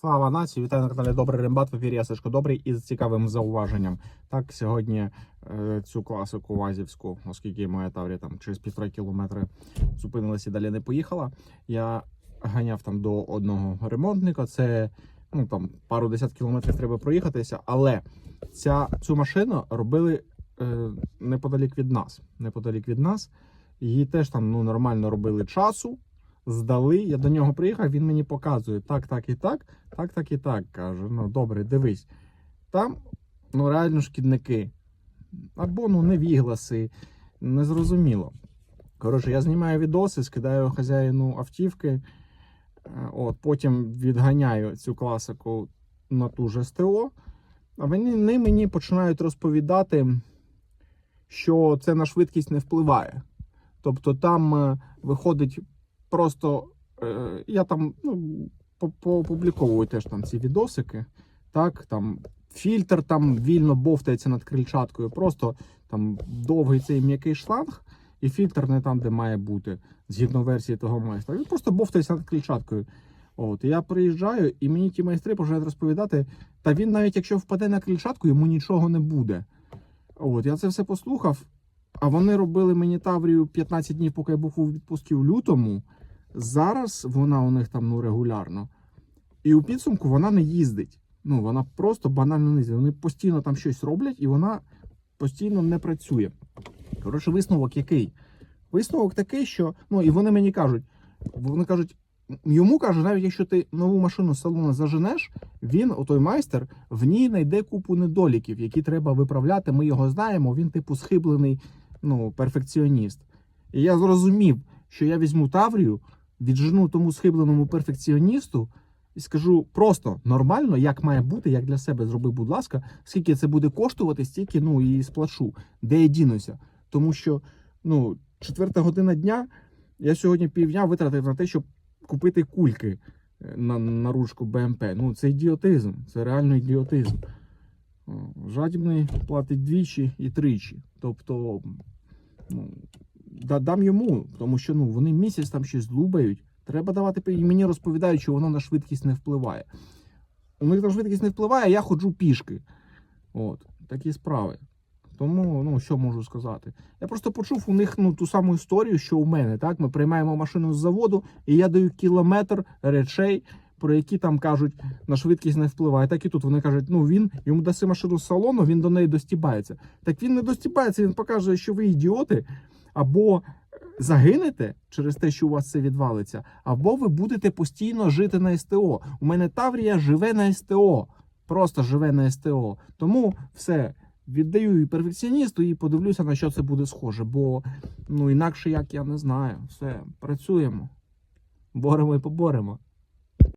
Слава нації! Вітаю на каналі Добрий Рембат. В ефірі я Сашко Добрий із цікавим зауваженням. Так, сьогодні е, цю класику Вазівську, оскільки моя Таврія там через півтора кілометри зупинилася і далі не поїхала. Я ганяв там до одного ремонтника. Це ну там пару десят кілометрів треба проїхатися, але ця цю машину робили е, неподалік від нас. Неподалік від нас. Її теж там ну нормально робили часу здали. Я до нього приїхав, він мені показує так, так і так, так, так і так. Каже: ну добре, дивись. Там ну реально шкідники. Або ну невігласи, незрозуміло. Коротше, я знімаю відоси, скидаю хазяїну автівки, е, от, потім відганяю цю класику на ту ж СТО. А вони вони мені починають розповідати, що це на швидкість не впливає. Тобто там е, виходить просто е, я там ну, по- поопубліковую теж там ці відосики. Так, там фільтр там вільно бовтається над крильчаткою. Просто там довгий цей м'який шланг, і фільтр не там, де має бути, згідно версії того майстра. Він просто бовтається над крильчаткою. От, я приїжджаю, і мені ті майстри починають розповідати, та він навіть якщо впаде на крильчатку, йому нічого не буде. От, я це все послухав. А вони робили мені Таврію 15 днів, поки я був у відпустці в лютому. Зараз вона у них там ну регулярно. І у підсумку вона не їздить. Ну, вона просто банально не їздить. Вони постійно там щось роблять, і вона постійно не працює. Коротше, висновок який? Висновок такий, що ну і вони мені кажуть, вони кажуть, йому каже, навіть якщо ти нову машину з салону заженеш, він, отой майстер, в ній знайде купу недоліків, які треба виправляти. Ми його знаємо. Він, типу, схиблений ну, перфекціоніст. І я зрозумів, що я візьму Таврію, віджену тому схибленому перфекціоністу і скажу просто нормально, як має бути, як для себе зроби, будь ласка, скільки це буде коштувати, стільки ну і сплачу, де я дінуся. Тому що ну, четверта година дня я сьогодні півдня витратив на те, щоб купити кульки е, на, на ручку БМП. Ну, це ідіотизм, це реально ідіотизм. Жадібний платить двічі і тричі. Тобто, ну, дам йому, тому що ну, вони місяць там щось лубають. Треба давати і мені розповідають, що воно на швидкість не впливає. У них на швидкість не впливає, а я ходжу пішки. От, такі справи. Тому, ну, що можу сказати? Я просто почув у них ну, ту саму історію, що у мене. Так? Ми приймаємо машину з заводу, і я даю кілометр речей, про які там кажуть, на швидкість не впливає. Так і тут вони кажуть, ну він йому даси машину з салону, він до неї достібається. Так він не достібається, він покаже, що ви ідіоти, або загинете через те, що у вас це відвалиться, або ви будете постійно жити на СТО. У мене Таврія живе на СТО, просто живе на СТО. Тому все. Віддаю і перфекціоністу і подивлюся, на що це буде схоже. Бо ну інакше як я не знаю. Все, працюємо. Боремо і поборемо.